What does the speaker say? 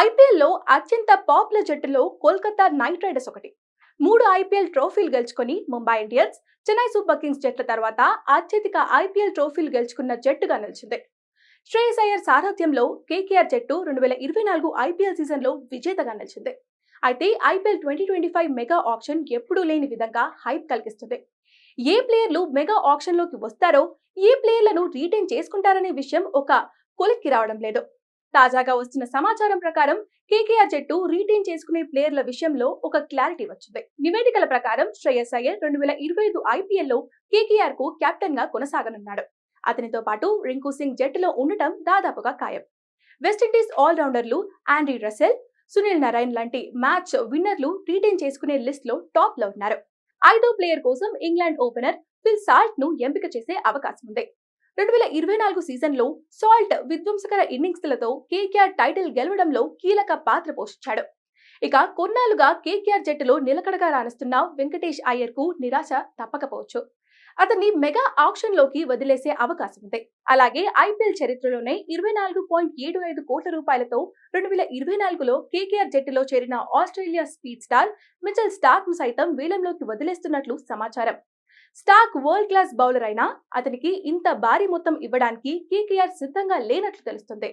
ఐపీఎల్లో అత్యంత పాపులర్ జట్టులో కోల్కతా నైట్ రైడర్స్ ఒకటి. మూడు IPL trophies గెలుచుకొని Mumbai Indians Chennai Super Kings జట్ల తర్వాత అత్యధిక ఐపీఎల్ ట్రోఫీలు గెలుచుకున్న జట్టుగా నిలిచింది. శ్రేయస్ అయ్యర్ సారథ్యంలో కేకేఆర్ జట్టు రెండు వేల ఇరవై నాలుగు ఐపీఎల్ సీజన్లో విజేతగా నిలిచింది. అయితే IPL twenty twenty five mega auction ఎప్పుడూ లేని విధంగా హైప్ కలిగిస్తుంది. ఏ ప్లేయర్లు మెగా ఆప్షన్లోకి వస్తారో ఏ ప్లేయర్లను రీటైన్ చేసుకుంటారనే విషయం ఒక కొలిక్కి రావడం లేదు. తాజాగా వస్తున్న సమాచారం ప్రకారం కేకేఆర్ జట్టు రీటైన్ చేసుకునే ప్లేయర్ల విషయంలో ఒక క్లారిటీ వచ్చింది. నివేదికల ప్రకారం శ్రేయస్ అయ్యర్ రెండు వేల ఇరవై ఐదు ఐపీఎల్లో కేకేఆర్కు కెప్టెన్గా కొనసాగనున్నాడు. అతనితో పాటు రింకు సింగ్ జట్టులో ఉండటం దాదాపుగా ఖాయం. వెస్టిండీస్ ఆల్రౌండర్లు ఆండ్రీ రసెల్ సునీల్ నారాయణ్ లాంటి మ్యాచ్ విన్నర్లు రీటైన్ చేసుకునే లిస్ట్లో టాప్లో ఉన్నారు. ఐదో ప్లేయర్ కోసం ఇంగ్లాండ్ ఓపెనర్ ఫిల్ సాల్ట్ను ఎంపిక చేసే అవకాశం ఉంది. ఇరవై నాలుగు సీజన్లో సాల్ట్ విధ్వంసకర ఇన్నింగ్స్లతో కేకేఆర్ టైటిల్ గెలవడంలో కీలక పాత్ర పోషించాడు. ఇక కొన్నాళ్ళుగా కేకేఆర్ జట్టులో నిలకడగా రాణిస్తున్న వెంకటేష్ అయ్యర్కు నిరాశ తప్పకపోవచ్చు. అతన్ని మెగా ఆప్షన్లోకి వదిలేసే అవకాశం ఉంది. అలాగే ఐపీఎల్ చరిత్రలోనే ఇరవై నాలుగు పాయింట్ ఏడు ఐదు కోట్ల రూపాయలతో రెండు వేల ఇరవై నాలుగులో కేకేఆర్ జట్టులో చేరిన ఆస్ట్రేలియా స్పీడ్ స్టార్ మిచెల్ స్టార్క్ను సైతం వేలంలోకి వదిలేస్తున్నట్లు సమాచారం. స్టాక్ వరల్డ్ క్లాస్ బౌలర్ అయినా అతనికి ఇంత భారీ మొత్తం ఇవ్వడానికి కేకేఆర్ సిద్ధంగా లేనట్లు తెలుస్తుంది.